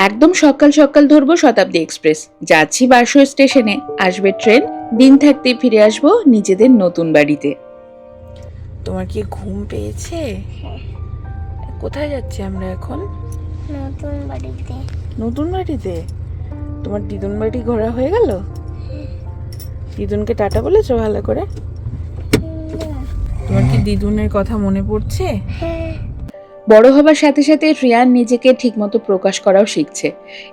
একদম সকাল সকাল ধরবো শতাব্দী এক্সপ্রেস। যাচ্ছি বারশো স্টেশনে। আসবে ট্রেন। দিন থাকতেই ফিরে আসব নিজেদের নতুন বাড়িতে। তোমার কি ঘুম পেয়েছে? কোথায় যাচ্ছি আমরা এখন? নতুন বাড়িতে। নতুন বাড়িতে? তোমার দিদুন বাড়ি ঘোরা হয়ে গেল? দিদুনকে টাটা বলেছ ভালো করে? তোমার কি দিদুনের কথা মনে পড়ছে? হ্যাঁ। বড় হবার সাথে সাথে রিয়ান নিজেকে ঠিকমতো প্রকাশ করাও শিখছে।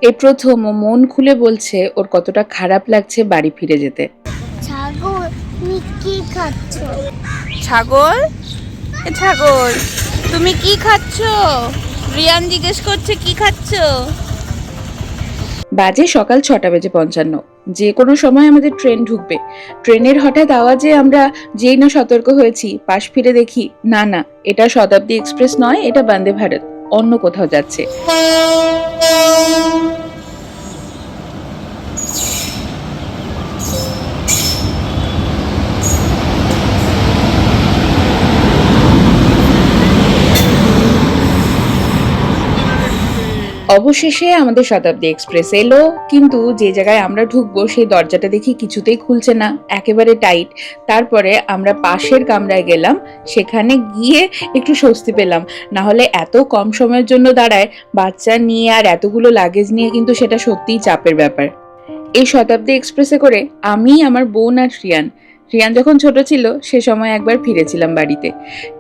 এই প্রথম ও মন খুলে বলছে ওর কতটা খারাপ লাগছে বাড়ি ফিরে যেতে। ছাগল তুমি কি খাচ্ছ? ছাগল? ছাগল তুমি কি খাচ্ছ? রিয়ান জিজ্ঞেস করছে কি খাচ্ছ? বাজে সকাল ছটা বেজে পঞ্চান্ন। যে কোনো সময় আমাদের ট্রেন ঢুকবে। ট্রেনের হঠাৎ আওয়াজে আমরা যেই না সতর্ক হয়েছি, পাশ ফিরে দেখি, না না, এটা শতাব্দী এক্সপ্রেস নয়, এটা বন্দে ভারত, অন্য কোথাও যাচ্ছে। অবশেষে আমাদের শতাব্দী এক্সপ্রেস এলো, কিন্তু যে জায়গায় আমরা ঢুকবো সেই দরজাটা দেখি কিছুতেই খুলছে না, একেবারে টাইট। তারপরে আমরা পাশের কামরায় গেলাম, সেখানে গিয়ে একটু স্বস্তি পেলাম। না হলে এত কম সময়ের জন্য দাঁড়ায়, বাচ্চা নিয়ে আর এতগুলো লাগেজ নিয়ে কিন্তু সেটা সত্যিই চাপের ব্যাপার। এই শতাব্দী এক্সপ্রেসে করে আমি, আমার বোন আর রিয়ান রিয়ান যখন ছোট ছিল, সে সময় একবার ফিরেছিলাম বাড়িতে।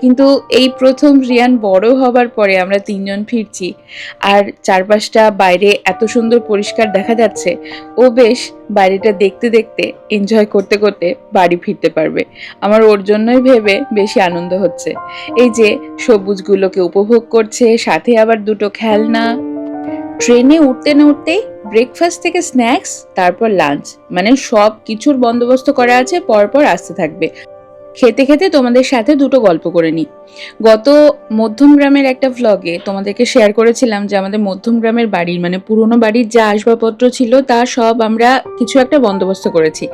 কিন্তু এই প্রথম রিয়ান বড় হবার পরে আমরা তিনজন ফিরছি। আর চারপাশটা বাইরে এত সুন্দর পরিষ্কার দেখা যাচ্ছে, ও বেশ বাইরেটা দেখতে দেখতে এনজয় করতে করতে বাড়ি ফিরতে পারবে। আমার ওর জন্যই ভেবে বেশি আনন্দ হচ্ছে। এই যে সবুজগুলোকে উপভোগ করছে, সাথে আবার দুটো খেলনা। ট্রেনে উঠতে না উঠতেই ব্রেকফাস্ট থেকে স্ন্যাক্স তারপর লাঞ্চ মানে সব কিছুর বন্দোবস্ত করা আছে, পরপর আসতে থাকবে। খেতে খেতে তোমাদের সাথে দুটো গল্প করে নিই। গত মধ্যম গ্রামের একটা ভ্লগে তোমাদেরকে শেয়ার করেছিলাম যে আমাদের মধ্যম গ্রামের বাড়ির মানে পুরনো বাড়ির যা আসবাবপত্র ছিল, তা সব আমরা কিছু একটা বন্দোবস্ত করেছি।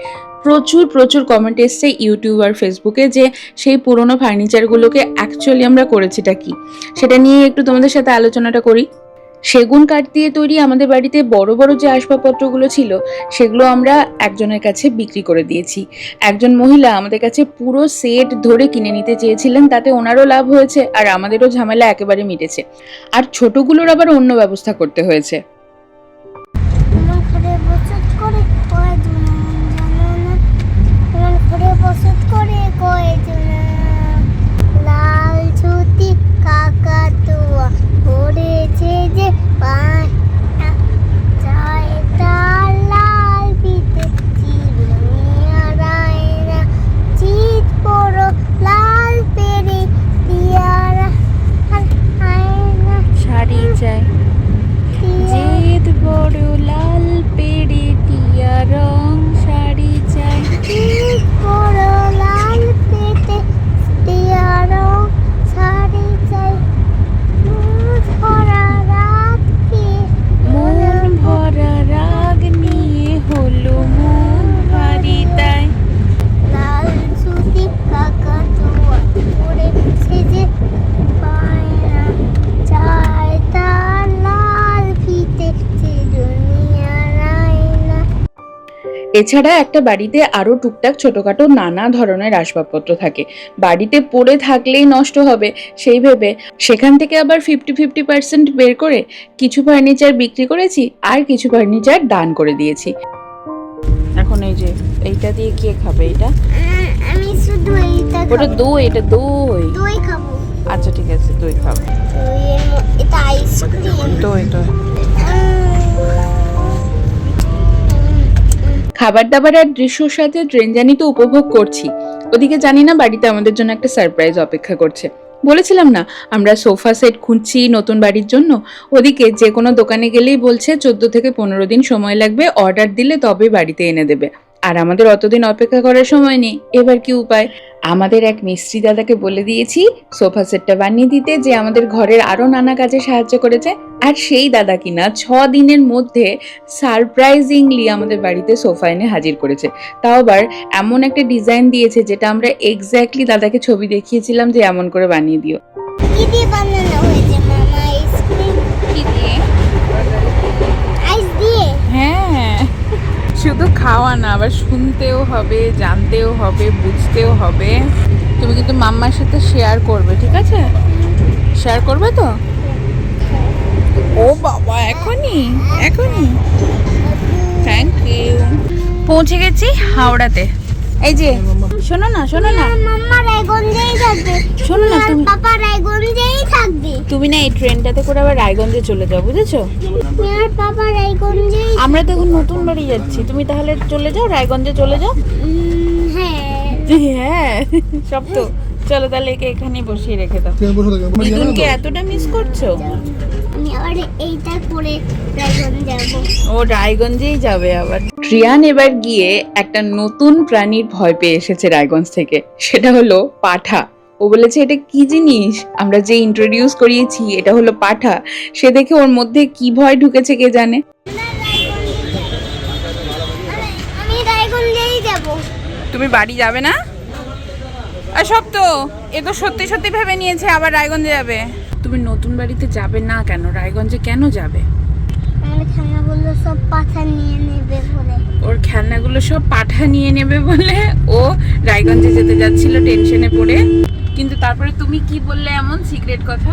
প্রচুর প্রচুর কমেন্ট এসছে ইউটিউব আর ফেসবুকে যে সেই পুরনো ফার্নিচারগুলোকে অ্যাকচুয়ালি আমরা করেছিটা কি? সেটা নিয়ে একটু তোমাদের সাথে আলোচনাটা করি। সেগুন কাঠ দিয়ে তৈরি আমাদের বাড়িতে বড় বড় যে আসবাবপত্রগুলো ছিল, সেগুলো আমরা একজনের কাছে বিক্রি করে দিয়েছি। একজন মহিলা আমাদের কাছে পুরো সেট ধরে কিনে নিতে চেয়েছিলেন, তাতে ওনারও লাভ হয়েছে আর আমাদেরও ঝামেলা একেবারে মিটেছে। আর ছোটগুলোর আবার অন্য ব্যবস্থা করতে হয়েছে। করে পড়েছে যে পায় এছাড়া একটা বাড়িতে আরও টুকটাক ছোটখাটো নানা ধরনের আসবাবপত্র থাকে। বাড়িতে পড়ে থাকলেই নষ্ট হবে সেই ভেবে সেখান থেকে আবার ফিফটি ফিফটি পার্সেন্ট বের করে কিছু ফার্নিচার বিক্রি করেছি আর কিছু ফার্নিচার দান করে দিয়েছি। এখন এই যে এইটা দিয়ে কে খাবে এটা? আমি শুধু এইটা ওটা দই এটা দই। দই খাব। আচ্ছা ঠিক আছে দই খাব। ম- এটা আইসক্রিম দই দই। খাবার দাবার আর দৃশ্যর সাথে ট্রেন জানি তো উপভোগ করছি। ওদিকে জানি না বাড়িতে আমাদের জন্য একটা সারপ্রাইজ অপেক্ষা করছে। বলেছিলাম না, আমরা সোফা সেট খুঁজছি নতুন বাড়ির জন্য। ওদিকে যে কোনো দোকানে গেলেই বলছে, চোদ্দ থেকে পনেরো দিন সময় লাগবে অর্ডার দিলে তবে বাড়িতে এনে দেবে। আর আমাদের অতদিন অপেক্ষা করার সময় নেই। এবার কি উপায়? আমাদের এক মিস্ত্রি দাদাকে বলে দিয়েছি, সোফা সেটটা বানিয়ে দিতে যে আমাদের ঘরের আরও নানা কাজে সাহায্য করেছে। আর সেই দাদা কিনা ছ দিনের মধ্যে সারপ্রাইজিংলি আমাদের বাড়িতে সোফা এনে হাজির করেছে। তাও আবার এমন একটা ডিজাইন দিয়েছে যেটা আমরা এক্স্যাক্টলি দাদাকে ছবি দেখিয়েছিলাম যে এমন করে বানিয়ে দিও। বানানো হয়েছে মামা আইসক্রিম কি দিয়ে যাওয়া না, আবার শুনতেও হবে, জানতেও হবে, বুঝতেও হবে। তুমি কিন্তু মাম্মার সাথে শেয়ার করবে, ঠিক আছে? শেয়ার করবে তো? ও বাবা, এখনই? এখনই? থ্যাংক ইউ পৌঁছে গেছি হাওড়াতে। এই যে শোনো না শোনো না। মাম্মা রায়গঞ্জেই থাকবে। শোনো না তুমি পাপা রায়গঞ্জেই থাকবে। তুমি না এই ট্রেনটাতে করে আবার রায়গঞ্জে চলে যাও বুঝেছ? আর পাপা রায়গঞ্জেই আমরা তো এখন নতুন বাড়ি যাচ্ছি। তুমি তাহলে চলে যাও রায়গঞ্জে চলে যাও? হ্যাঁ। হ্যাঁ। সব তো। চলো তাহলে একে এখানে বসিয়ে রেখে দাও। তো। এতটা মিস করছ? এইটা করে রায়গঞ্জ যাব ও রায়গঞ্জেই যাবে আবার। রিয়ান এবার গিয়ে একটা নতুন প্রাণীর ভয় পেয়ে এসেছে রায়গঞ্জ থেকে। সেটা হলো পাঠা। ও বলেছে এটা কি জিনিস? আমরা যে ইন্ট্রোডিউস করিয়েছি এটা হলো পাঠা। সে দেখে ওর মধ্যে কি ভয় ঢুকেছে কে জানে? আমি রায়গঞ্জেই যাব। তুমি বাড়ি যাবে না? আর সব তো এ তো সত্যি সত্যি ভেবে নিয়েছে আবার রায়গঞ্জে যাবে। তুমি নতুন বাড়িতে যাবে না কেন? রায়গঞ্জে কেন যাবে? আমার বলল সব পাথা নিয়ে নেবে বলে। ওর খেলনাগুলো সব পাঠা নিয়ে নেবে বলে ও রায়গঞ্জে যেতে যাচ্ছিল টেনশনে পড়ে। কিন্তু তারপরে তুমি কি বললে এমন সিক্রেট কথা?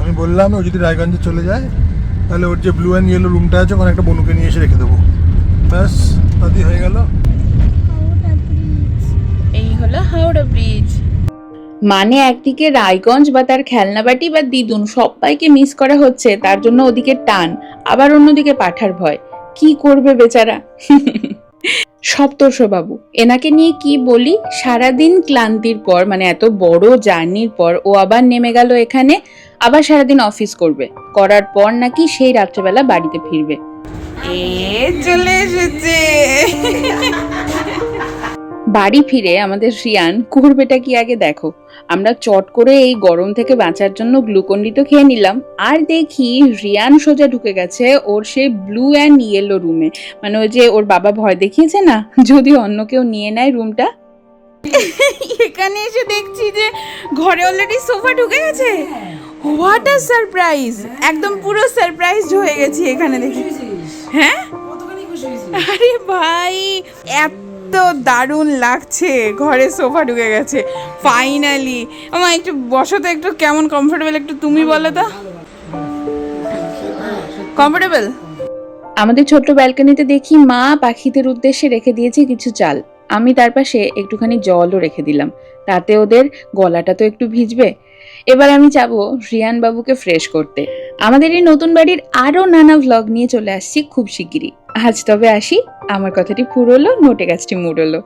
আমি বললাম ও যদি রায়গঞ্জে চলে যায় তাহলে ওর যে ব্লু অ্যান্ড ইয়েলো রুমটা আছে ওখানে একটা বনুকে নিয়ে এসে রেখে দেবো। ব্যাস তাদি হয়ে গেল। মানে একদিকে রায়গঞ্জ বা তার খেলনাবাটি বা দিদুন সবাইকে মিস করা হচ্ছে, তার জন্য ওদিকে টান, আবার অন্যদিকে পাঠার ভয়। কি করবে বেচারা? সপ্তর্ষবাবু, এনাকে নিয়ে কি বলি? সারাদিন ক্লান্তির পর মানে এত বড় জার্নির পর, ও আবার নেমে গেল এখানে, আবার সারাদিন অফিস করবে। করার পর নাকি সেই রাত্রেবেলা বাড়িতে ফিরবে। এ চলে এসেছে। বাড়ি ফিরে আমাদের রিয়ান করবেটা কি আগে দেখো। আমরা চট করে এই গরম থেকে বাঁচার জন্য গ্লুকন্ডি তো খেয়ে নিলাম। আর দেখি রিয়ান সোজা ঢুকে গেছে ওর সেই ব্লু অ্যান্ড ইয়েলো রুমে মানে ওই যে ওর বাবা ভয় দেখিয়েছে না? যদি অন্য কেউ নিয়ে নেয় রুমটা এখানে এসে দেখছি যে ঘরে অলরেডি সোফা ঢুকে গেছে। হোয়াট আ সারপ্রাইজ একদম পুরো সারপ্রাইজ হয়ে গেছি এখানে দেখি। হ্যাঁ? আরে ভাই এত দারুণ লাগছে, ঘরে সোফা ঢুকে গেছে। ফাইনালি আমার একটু বসো তো একটু কেমন কমফোর্টেবল একটু তুমি বলো তো। কমফোর্টেবল আমাদের ছোট্ট ব্যালকনিতে দেখি মা পাখিদের উদ্দেশ্যে রেখে দিয়েছে কিছু চাল। আমি তার পাশে একটুখানি জলও রেখে দিলাম। তাতে ওদের গলাটা তো একটু ভিজবে। এবার আমি যাব রিয়ান বাবুকে ফ্রেশ করতে। আমাদের এই নতুন বাড়ির আরও নানা ভ্লগ নিয়ে চলে আসছি খুব শিগগিরই। আজ তবে আসি। আমার কথাটি ফুরোলো নোটে গাছটি মুড়লো।